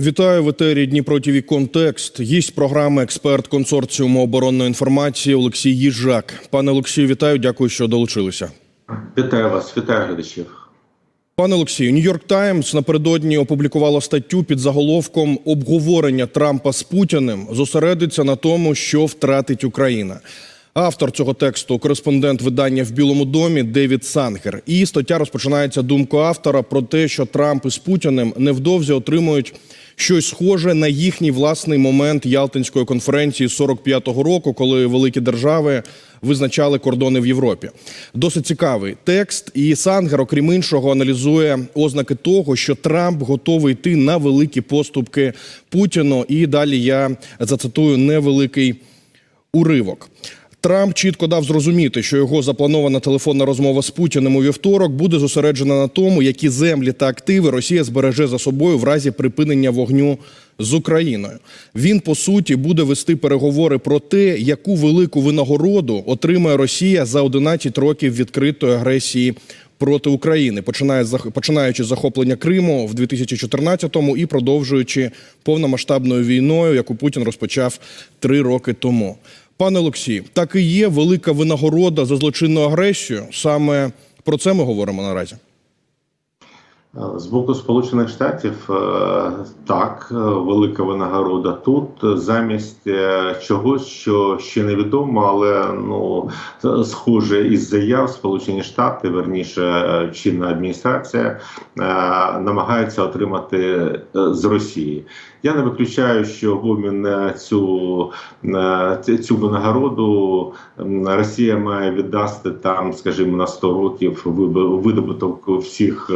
Вітаю в етері Дніпро ТВ Контекст. Гість програми експерт консорціуму оборонної інформації Олексій Їжак. Пане Олексію, вітаю. Дякую, що долучилися. Вітаю вас, вітаю глядачів. Пане Олексію, Нью-Йорк Таймс напередодні опублікувало статтю під заголовком обговорення Трампа з Путіним зосередиться на тому, що втратить Україна. Автор цього тексту кореспондент видання в Білому домі Девід Сангер. І стаття розпочинається думкою автора про те, що Трамп із Путіним невдовзі отримують щось схоже на їхній власний момент Ялтинської конференції 45-го року, коли великі держави визначали кордони в Європі. Досить цікавий текст. І Сангер, окрім іншого, аналізує ознаки того, що Трамп готовий йти на великі поступки Путіну. І далі я зацитую невеликий уривок. Трамп чітко дав зрозуміти, що його запланована телефонна розмова з Путіним у вівторок буде зосереджена на тому, які землі та активи Росія збереже за собою в разі припинення вогню з Україною. Він по суті буде вести переговори про те, яку велику винагороду отримає Росія за 11 років відкритої агресії проти України, починаючи з захоплення Криму в 2014-му і продовжуючи повномасштабною війною, яку Путін розпочав три роки тому. Пане Олексій, так і є велика винагорода за злочинну агресію. Саме про це ми говоримо наразі. З боку Сполучених Штатів е, так, е, велика винагорода тут замість е, чогось, що ще невідомо, але ну схоже із заяв Сполучені Штати, верніше чинна адміністрація, намагаються отримати з Росії. Я не виключаю, що в обмін на цю цю винагороду Росія має віддасти там, скажімо, на 100 років видобуток всіх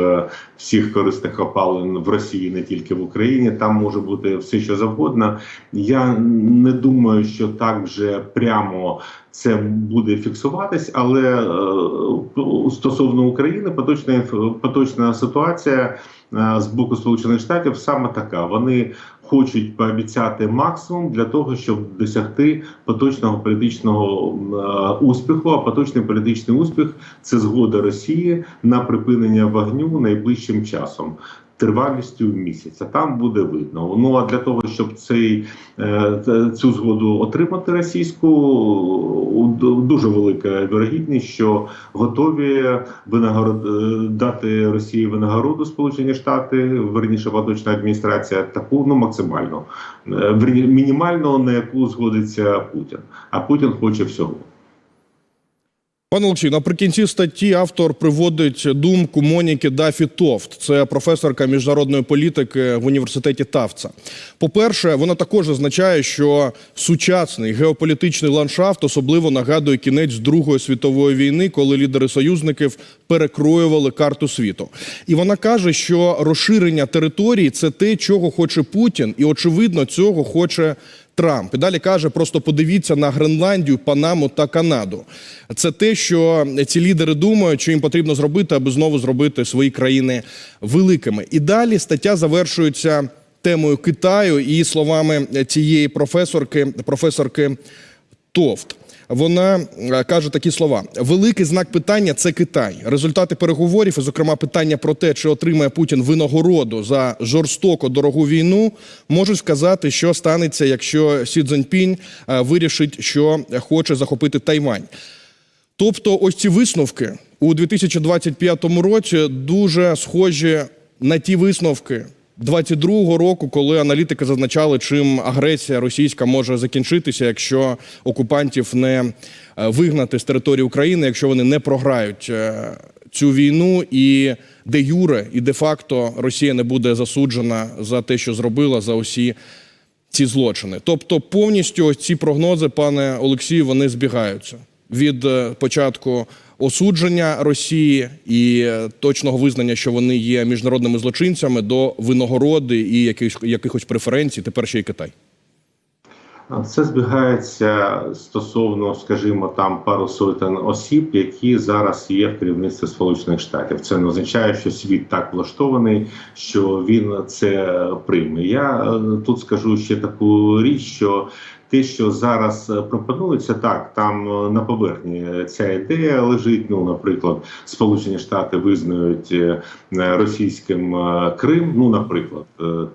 всіх корисних опалень в Росії, не тільки в Україні. Там може бути все, що завгодно. Я не думаю, що так вже прямо це буде фіксуватись, але е, стосовно України, поточна поточна ситуація е, з боку Сполучених Штатів саме така. Вони хочуть пообіцяти максимум для того, щоб досягти поточного політичного е, успіху. А поточний політичний успіх це згода Росії на припинення вогню найближчим часом. Тривалістю місяця там буде видно. Ну а для того, щоб цей е, цю згоду отримати російську, дуже велика вірогідність, що готові винагород дати Росії винагороду Сполучені Штати, верніше поточна адміністрація, таку ну максимально е, мінімально на яку згодиться Путін. А Путін хоче всього. Пане Олексію, наприкінці статті автор приводить думку Моніки Дафі Тофт, це професорка міжнародної політики в університеті Тавца. По-перше, вона також зазначає, що сучасний геополітичний ландшафт особливо нагадує кінець Другої світової війни, коли лідери союзників перекроювали карту світу. І вона каже, що розширення території це те, чого хоче Путін, і очевидно, цього хоче. Трамп і далі каже: просто подивіться на Гренландію, Панаму та Канаду. Це те, що ці лідери думають, що їм потрібно зробити, аби знову зробити свої країни великими. І далі стаття завершується темою Китаю і словами цієї професорки, професорки Товт вона е, каже такі слова: великий знак питання це Китай. Результати переговорів, і зокрема питання про те, чи отримає Путін винагороду за жорстоко дорогу війну, можуть сказати, що станеться, якщо Сі Цзіньпінь е, вирішить, що хоче захопити Тайвань. Тобто, ось ці висновки у 2025 році дуже схожі на ті висновки. 22-го року, коли аналітики зазначали, чим агресія російська може закінчитися, якщо окупантів не е, вигнати з території України, якщо вони не програють е, цю війну, і де юре, і де факто Росія не буде засуджена за те, що зробила за усі ці злочини. Тобто, повністю ці прогнози, пане Олексію, вони збігаються від е, початку осудження Росії і е, точного визнання, що вони є міжнародними злочинцями, до винагороди і якихось, якихось преференцій. Тепер ще й Китай. Це збігається стосовно, скажімо, там пару сотень осіб, які зараз є в керівництві Сполучених Штатів. Це не означає, що світ так влаштований, що він це прийме. Я е, тут скажу ще таку річ, що те, що зараз е, пропонується, так там е, на поверхні ця ідея лежить. Ну, наприклад, Сполучені Штати визнають е, російським Крим. Ну, наприклад,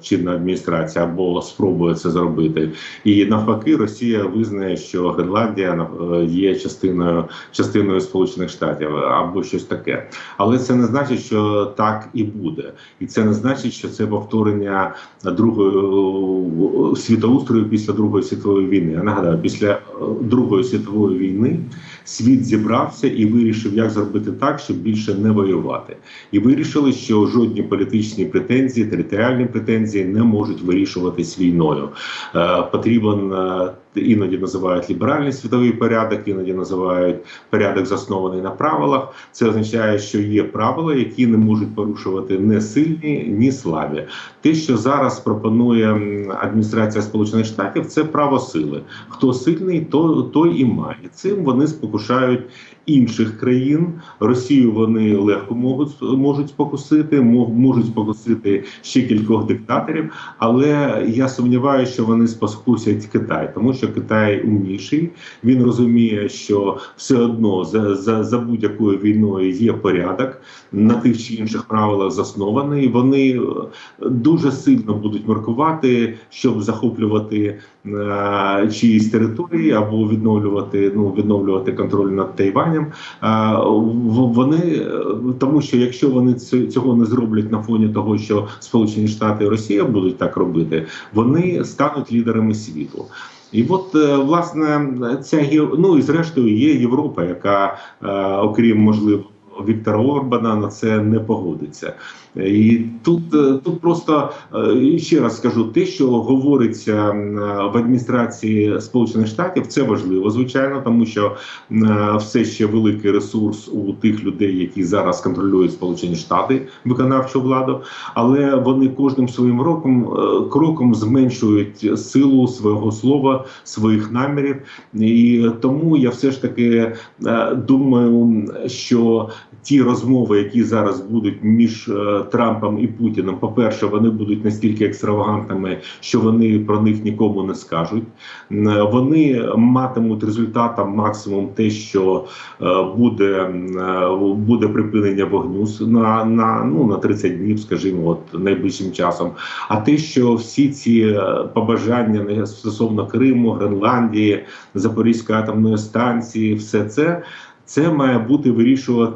чинна адміністрація або спробує це зробити, і навпаки, Росія визнає, що Гренландія є частиною частиною Сполучених Штатів або щось таке. Але це не значить, що так і буде, і це не значить, що це повторення другої світоустрою після Другої світової війни. Я нагадаю, після е, Другої світової війни світ зібрався і вирішив, як зробити так, щоб більше не воювати, і вирішили, що жодні політичні претензії, територіальні претензії не можуть вирішуватись війною. Е, Потрібен е, іноді називають ліберальний світовий порядок, іноді називають порядок заснований на правилах. Це означає, що є правила, які не можуть порушувати не сильні, ні слабі. Те, що зараз пропонує адміністрація Сполучених Штатів, це право сили. Хто сильний, то той і має. Цим вони спокушають інших країн. Росію вони легко можуть можуть спокусити, мо- можуть спокусити ще кількох диктаторів. Але я сумніваюся, що вони спокусять Китай, тому Китай умніший. Він розуміє, що все одно за, за, за будь-якою війною є порядок на тих чи інших правилах заснований. Вони е, дуже сильно будуть маркувати, щоб захоплювати е, чиїсь території або відновлювати ну відновлювати контроль над Тайванем. Е, вони е, тому, що якщо вони цього не зроблять на фоні того, що Сполучені Штати і Росія будуть так робити, вони стануть лідерами світу. І от е, власне ця ну і зрештою є Європа, яка е, окрім можливо. Віктора Орбана на це не погодиться, і тут е, тут просто е, ще раз скажу те, що говориться в адміністрації Сполучених Штатів, це важливо, звичайно, тому що все ще великий ресурс у тих людей, які зараз контролюють Сполучені Штати, виконавчу владу, але вони кожним своїм роком е, кроком зменшують силу свого слова, своїх намірів, і тому я все ж таки е, думаю, що ті розмови, які зараз будуть між е, Трампом і Путіним, по-перше, вони будуть настільки екстравагантними, що вони про них нікому не скажуть. Вони матимуть результатом максимум те, що е, буде, е, буде припинення вогню на, на, ну, на 30 днів, скажімо, от найближчим часом. А те, що всі ці е, побажання стосовно Криму, Гренландії, Запорізької атомної станції, все це. Це має бути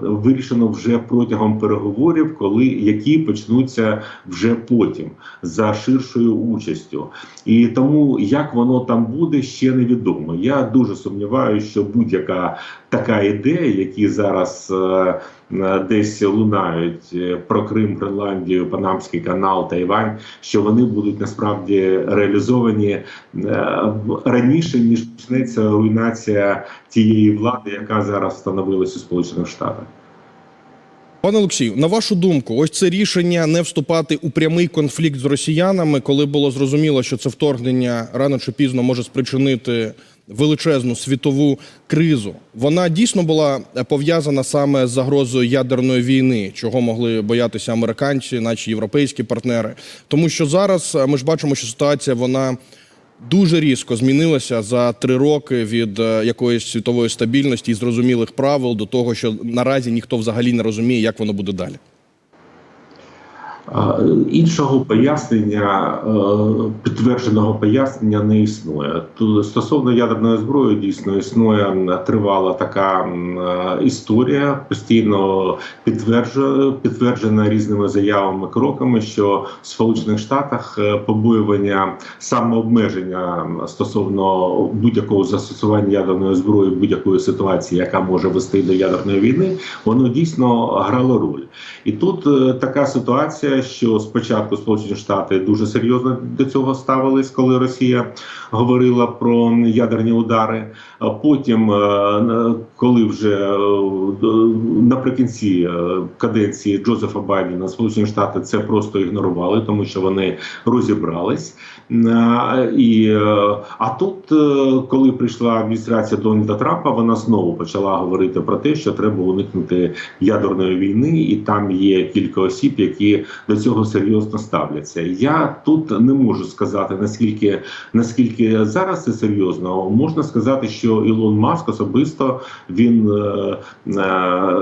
вирішено вже протягом переговорів, коли які почнуться вже потім за ширшою участю. І тому як воно там буде, ще невідомо. Я дуже сумніваюся, що будь-яка така ідея, які зараз е, десь лунають е, про Крим, Гренландію, Панамський канал, Тайвань, що вони будуть насправді реалізовані е, раніше ніж почнеться руйнація тієї влади, яка зараз встановилась у Сполучених Штатах. Пане Олексію, на вашу думку, ось це рішення не вступати у прямий конфлікт з росіянами, коли було зрозуміло, що це вторгнення рано чи пізно може спричинити величезну світову кризу. Вона дійсно була пов'язана саме з загрозою ядерної війни, чого могли боятися американці, наші європейські партнери. Тому що зараз е, ми ж бачимо, що ситуація вона дуже різко змінилася за три роки від е, якоїсь світової стабільності і зрозумілих правил до того, що наразі ніхто взагалі не розуміє, як воно буде далі. Іншого пояснення, е, підтвердженого пояснення не існує. Стосовно ядерної зброї дійсно існує тривала така е, історія, постійно підтверджена різними заявами, кроками, що в Сполучених Штатах е, побоювання самообмеження стосовно будь-якого застосування ядерної зброї, будь-якої ситуації, яка може вести до ядерної війни, воно дійсно грало роль. І тут така ситуація, що спочатку Сполучені Штати дуже серйозно до цього ставились, коли Росія говорила про ядерні удари. Потім, е, коли вже е, наприкінці е, каденції Джозефа Байдена Сполучені Штати це просто ігнорували, тому що вони розібрались. І, а тут, коли прийшла адміністрація Дональда Трампа, вона знову почала говорити про те, що треба уникнути ядерної війни, і там є кілька осіб, які до цього серйозно ставляться. Я тут не можу сказати наскільки наскільки зараз це серйозно. Можна сказати, що Ілон Маск особисто він, е, е,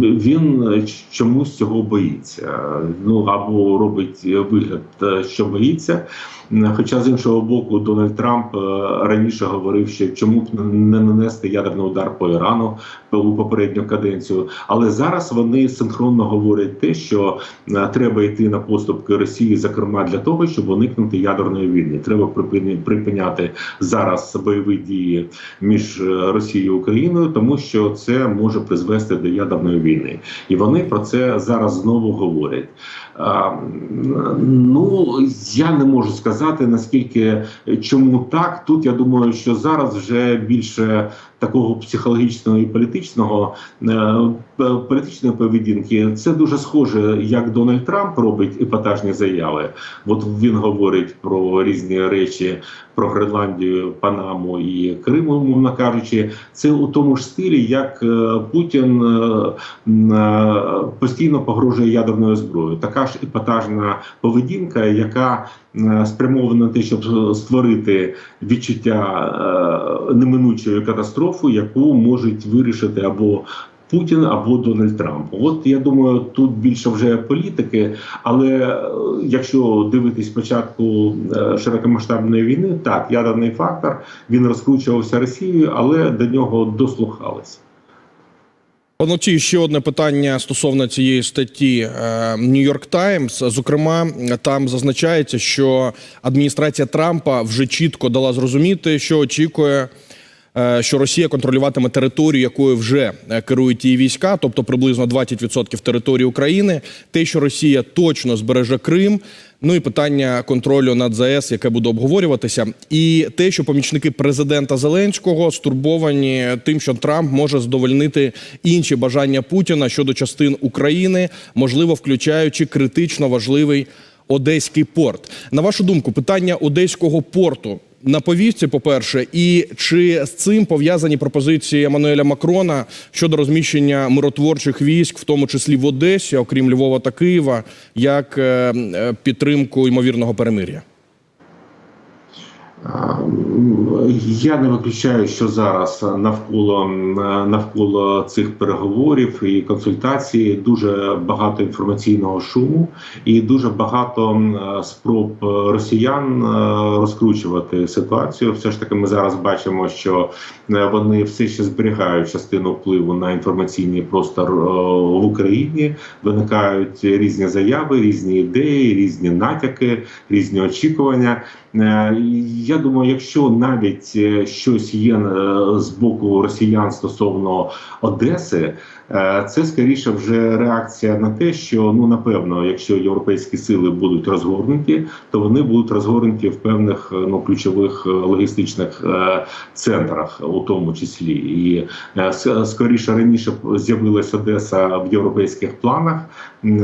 він чомусь цього боїться. Ну або робить вигляд, е, що боїться. Хоча з іншого боку, Дональд Трамп е, раніше говорив, що чому б не нанести ядерний удар по Ірану у попередню каденцію. Але зараз вони синхронно говорять те, що е, треба йти на поступки Росії, зокрема для того, щоб уникнути ядерної війни. Треба припиняти зараз бойові дії між е, Росією і Україною, тому що це може призвести до ядерної війни, і вони про це зараз знову говорять. Ну я не можу сказати наскільки чому так. Тут я думаю, що зараз вже більше такого психологічного і політичного е, політичної поведінки. Це дуже схоже, як Дональд Трамп робить епатажні заяви. От він говорить про різні речі про Гренландію, Панаму і Крим, умовно кажучи, це у тому ж стилі, як е, Путін е, е, постійно погрожує ядерною зброєю. Така ж епатажна поведінка, яка е, спрямована на те, щоб створити відчуття е, неминучої катастрофи, яку можуть вирішити або Путін або Дональд Трамп. От я думаю, тут більше вже політики. Але е, якщо дивитись спочатку е, широкомасштабної війни, так ядерний фактор він розкручувався Росією, але до нього дослухалися. Пане ще одне питання стосовно цієї статті Нью-Йорк Таймс. Зокрема, там зазначається, що адміністрація Трампа вже чітко дала зрозуміти, що очікує. Е, Що Росія контролюватиме територію, якою вже е, керують її війська, тобто приблизно 20% території України. Те, що Росія точно збереже Крим, ну і питання контролю над ЗАЕС, яке буде обговорюватися, і те, що помічники президента Зеленського стурбовані тим, що Трамп може задовольнити інші бажання Путіна щодо частин України, можливо, включаючи критично важливий Одеський порт. На вашу думку, питання Одеського порту на повістці, по-перше, і чи з цим пов'язані пропозиції Еммануеля Макрона щодо розміщення миротворчих військ, в тому числі в Одесі, окрім Львова та Києва, як е, е, підтримку ймовірного перемир'я? Я не виключаю, що зараз навколо навколо цих переговорів і консультацій дуже багато інформаційного шуму і дуже багато спроб росіян розкручувати ситуацію. Все ж таки, ми зараз бачимо, що вони все ще зберігають частину впливу на інформаційний простор е, в Україні. Виникають різні заяви, різні ідеї, різні натяки, різні очікування. Е, Я думаю, якщо навіть е, щось є е, з боку росіян стосовно Одеси, це скоріше вже реакція на те, що ну напевно, якщо європейські сили будуть розгорнуті, то вони будуть розгорнуті в певних ну ключових логістичних центрах, у тому числі, і скоріше раніше з'явилася Одеса в європейських планах,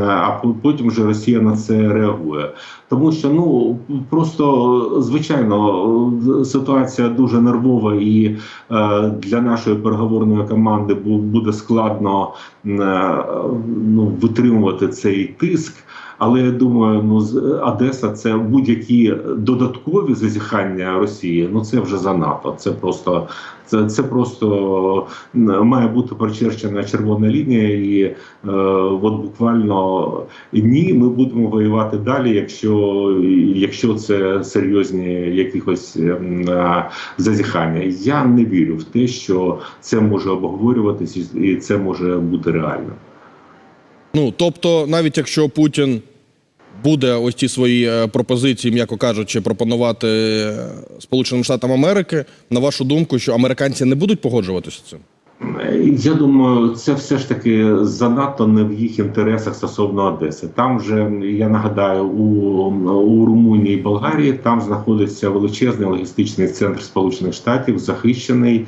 а по- потім вже Росія на це реагує. Тому що ну просто звичайно ситуація дуже нервова, і е, для нашої переговорної команди буде складно е, ну, витримувати цей тиск. Але я думаю, ну з- Одеса це будь-які додаткові зазіхання Росії. Ну це вже занадто. Це просто це, це просто має бути прочерчена червона лінія, і е, от буквально ні, ми будемо воювати далі, якщо, якщо це серйозні якихось е, зазіхання. Я не вірю в те, що це може обговорюватись і це може бути реально. Ну тобто, навіть якщо Путін буде ось ті свої е, пропозиції, м'яко кажучи, пропонувати е, Сполученим Штатам Америки, на вашу думку, що американці не будуть погоджуватися з цим? Я думаю, це все ж таки занадто не в їх інтересах стосовно Одеси. Там вже я нагадаю, у, у Румунії і Болгарії там знаходиться величезний логістичний центр Сполучених Штатів, захищений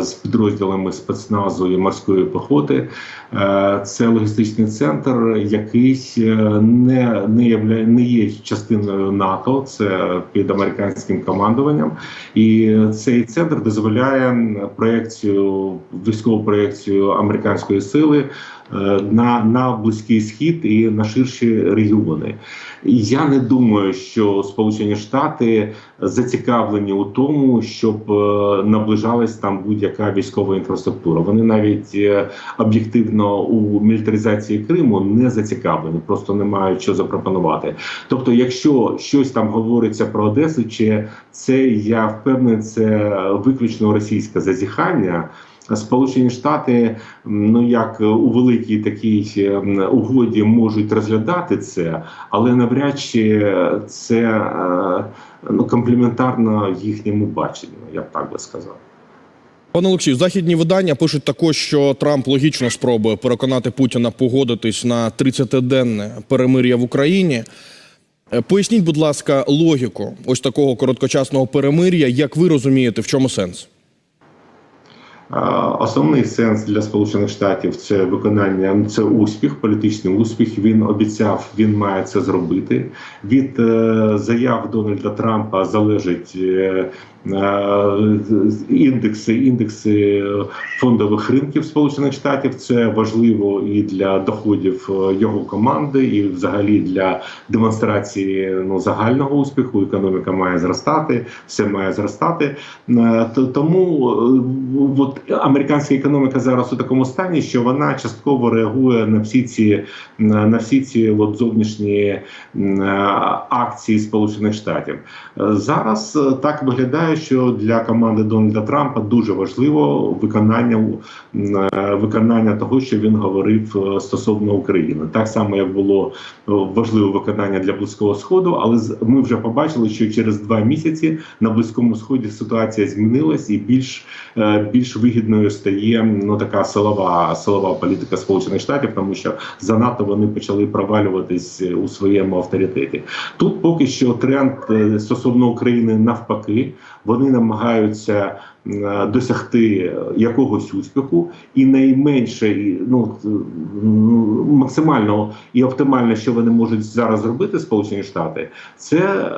з підрозділами спецназу і морської піхоти. Е, це логістичний центр, який е, не, не, явля, не є частиною НАТО, це під американським командуванням. І цей центр дозволяє проекцію військову проекцію американської сили е, на, на близький схід і на ширші регіони. Я не думаю, що Сполучені Штати зацікавлені у тому, щоб е, наближалась там будь-яка військова інфраструктура. Вони навіть е, об'єктивно у мілітаризації Криму не зацікавлені, просто не мають що запропонувати. Тобто, якщо щось там говориться про Одесу, чи це я впевнений, це виключно російське зазіхання. Сполучені Штати, ну як у великій такій ем, угоді можуть розглядати це, але навряд чи це е, ну, комплементарно їхньому баченню, я б так би сказав. Пане Олексію, західні видання пишуть також, що Трамп логічно спробує переконати Путіна погодитись на 30-денне перемир'я в Україні. Е, Поясніть, будь ласка, логіку ось такого короткочасного перемир'я. Як ви розумієте, в чому сенс? Основний сенс для Сполучених Штатів це виконання, це успіх, політичний успіх. Він обіцяв, він має це зробити. Від е, заяв Дональда Трампа залежить е, індекси, індекси фондових ринків Сполучених Штатів. Це важливо і для доходів е, його команди, і взагалі для демонстрації ну загального успіху. Економіка має зростати, все має зростати. Е, то- Тому е, от американська економіка зараз у такому стані, що вона частково реагує на всі ці на всі ці от зовнішні е, акції Сполучених Штатів. Е, Зараз е, так виглядає, що для команди Дональда Трампа дуже важливо виконання е, виконання того, що він говорив е, стосовно України. Так само як було е, важливе виконання для близького сходу, але ми вже побачили, що через два місяці на близькому сході ситуація змінилась і більш більш вигідною стає ну така силова силова політика Сполучених Штатів, тому що занадто вони почали провалюватись у своєму авторитеті. Тут поки що тренд стосовно України навпаки, вони намагаються досягти якогось успіху, і найменше і, ну максимально і оптимально, що вони можуть зараз зробити, Сполучені Штати, це е,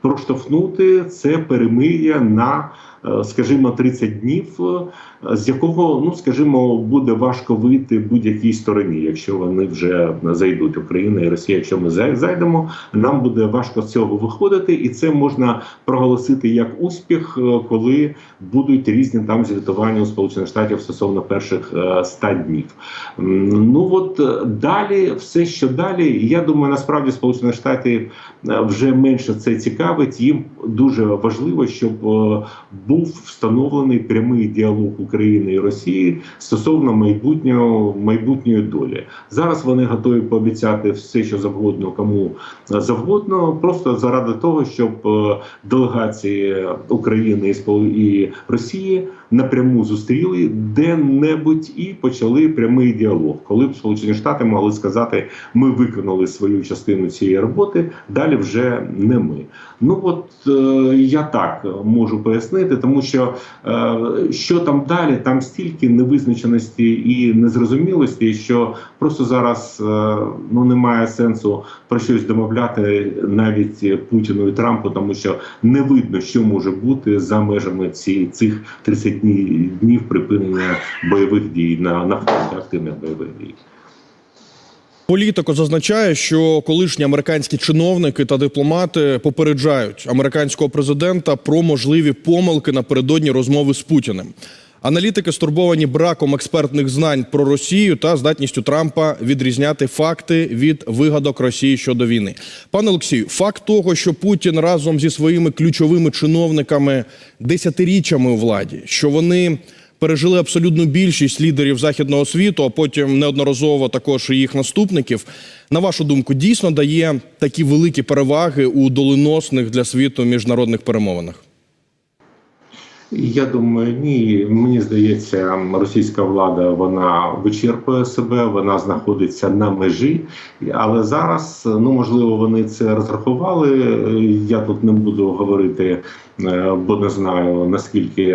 проштовхнути це перемир'я на, е, скажімо, 30 днів, е, з якого, ну скажімо, буде важко вийти будь-якій стороні, якщо вони вже зайдуть Україна і Росія. Якщо ми зайдемо, нам буде важко з цього виходити, і це можна проголосити як успіх, е, коли будуть різні там звітування у Сполучених Штатів стосовно перших е, 100 днів. Ну от е, далі, все що далі, я думаю, насправді Сполучені Штати е, вже менше це цікавить. Їм дуже важливо, щоб е, був встановлений прямий діалог України і Росії стосовно майбутнього майбутньої долі. Зараз вони готові пообіцяти все, що завгодно, кому завгодно, просто заради того, щоб е, делегації України і Росії напряму зустріли де-небудь і почали прямий діалог, коли б Сполучені Штати могли сказати, ми виконали свою частину цієї роботи, далі вже не ми. Ну от е, я так можу пояснити, тому що е, що там далі, там стільки невизначеності і незрозумілості, що просто зараз е, ну немає сенсу про щось домовляти навіть Путіну і Трампу, тому що не видно, що може бути за межами ці цих 30 днів припинення бойових дій на, на фронті активних бойових дій. Політико зазначає, що колишні американські чиновники та дипломати попереджають американського президента про можливі помилки напередодні розмови з Путіним. Аналітики стурбовані браком експертних знань про Росію та здатністю Трампа відрізняти факти від вигадок Росії щодо війни. Пане Олексію, факт того, що Путін разом зі своїми ключовими чиновниками десятиріччями у владі, що вони пережили абсолютну більшість лідерів західного світу, а потім неодноразово також і їх наступників. На вашу думку, дійсно дає такі великі переваги у доленосних для світу міжнародних перемовинах? Я думаю, ні. Мені здається, російська влада вона вичерпує себе, вона знаходиться на межі. Але зараз, ну можливо, вони це розрахували. Я тут не буду говорити бо не знаю наскільки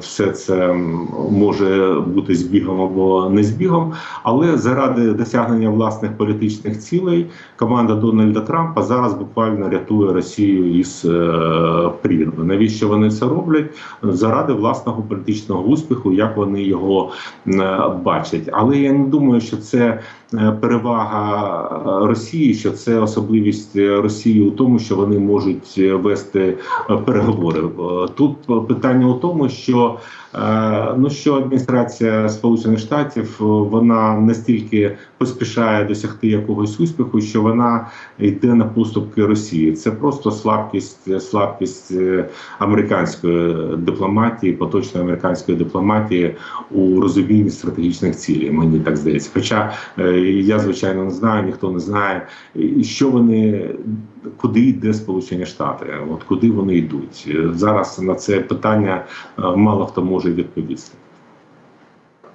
все це може бути збігом або не збігом. Але заради досягнення власних політичних цілей команда Дональда Трампа зараз буквально рятує Росію із е, прірви. Навіщо вони це роблять? Заради власного політичного успіху, як вони його е, бачать. Але я не думаю, що це е, перевага е, Росії, що це особливість е, Росії у тому, що вони можуть е, вести е, переговори. Е, Тут питання у тому, що ну що адміністрація Сполучених Штатів е, вона настільки поспішає досягти якогось успіху, що вона йде на поступки Росії. Це просто слабкість, слабкість е, американської дипломатії, поточної американської дипломатії у розумінні стратегічних цілей. Мені так здається. Хоча е, я звичайно не знаю, ніхто не знає, що вони куди йде Сполучені Штати, от куди вони йдуть Е, зараз. На це питання е, мало хто може відповісти.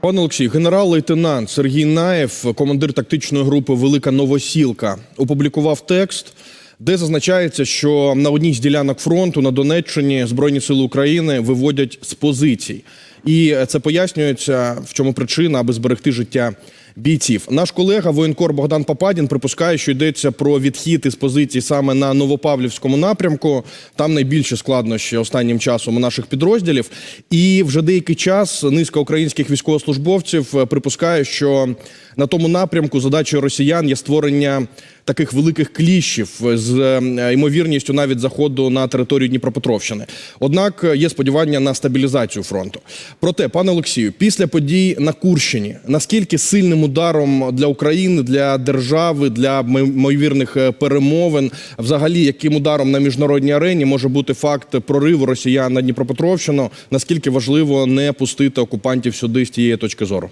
Пане Олексій, генерал-лейтенант Сергій Наєв, командир тактичної групи Велика Новосілка, опублікував текст, де зазначається, що на одній з ділянок фронту на Донеччині Збройні сили України виводять з позицій. І це пояснюється, в чому причина, аби зберегти життя бійців. Наш колега воєнкор Богдан Попадін припускає, що йдеться про відхід із позицій саме на Новопавлівському напрямку. Там найбільше складнощі останнім часом у наших підрозділів. І вже деякий час низка українських військовослужбовців е, припускає, що на тому напрямку задачею росіян є створення таких великих кліщів з е, ймовірністю навіть заходу на територію Дніпропетровщини. Однак е, є сподівання на стабілізацію фронту. Проте, пане Олексію, після подій на Курщині, наскільки сильним ударом для України, для держави, для ймовірних е, перемовин, взагалі, яким ударом на міжнародній арені може бути факт прориву росіян на Дніпропетровщину? Наскільки важливо не пустити окупантів сюди з тієї точки зору?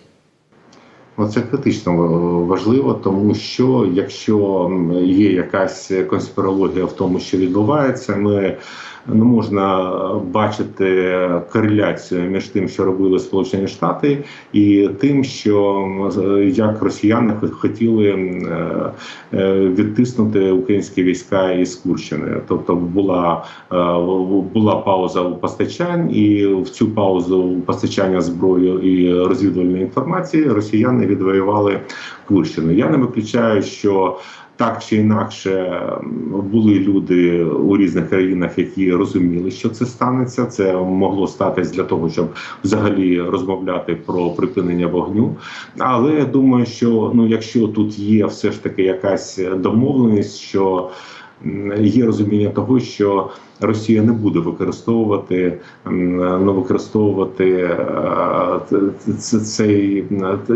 Це критично важливо, тому що якщо є якась конспірологія в тому, що відбувається, ми не можна бачити кореляцію між тим, що робили Сполучені Штати, і тим, що як росіяни хотіли е, е, відтиснути українські війська із Курщини. Тобто була, е, була пауза у постачань, і в цю паузу постачання зброї і розвідувальної інформації росіяни відвоювали Курщину. Я не виключаю, що так чи інакше були люди у різних країнах, які розуміли, що це станеться. Це могло статись для того, щоб взагалі розмовляти про припинення вогню. Але я думаю, що ну, якщо тут є все ж таки якась домовленість, що є розуміння того, що Росія не буде використовувати ну, використовувати е, цей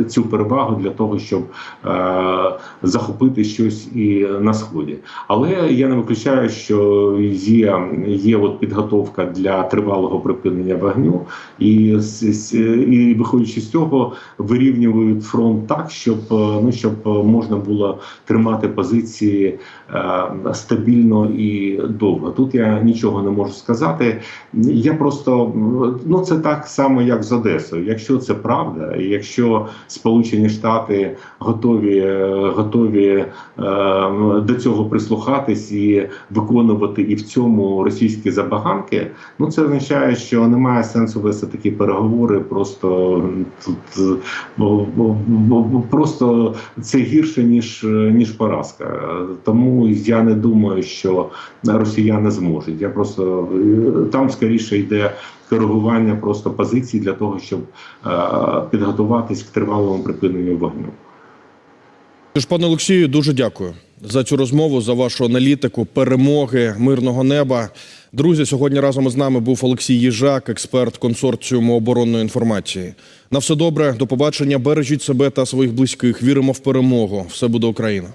цю перевагу для того, щоб е, захопити щось і на сході. Але я не виключаю, що є, є от підготовка для тривалого припинення вогню, і, і виходячи з цього, вирівнюють фронт так, щоб е, ну щоб можна було тримати позиції стабільно і довго. Тут я нічого не можу сказати. Я просто ну це так само, як з Одесою. Якщо це правда, якщо Сполучені Штати готові, е, готові е, до цього прислухатись і виконувати і в цьому російські забаганки, ну це означає, що немає сенсу вести такі переговори. Просто тут просто це гірше ніж, ніж поразка. Тому я не думаю, що росіяни зможуть. Я просто е, там скоріше йде коригування просто позицій для того, щоб е, підготуватись к тривалому припиненню вогню. Тож, пане Олексію, дуже дякую за цю розмову, за вашу аналітику, перемоги, мирного неба. Друзі, сьогодні разом із нами був Олексій Їжак, експерт консорціуму оборонної інформації. На все добре, до побачення. Бережіть себе та своїх близьких. Віримо в перемогу. Все буде Україна.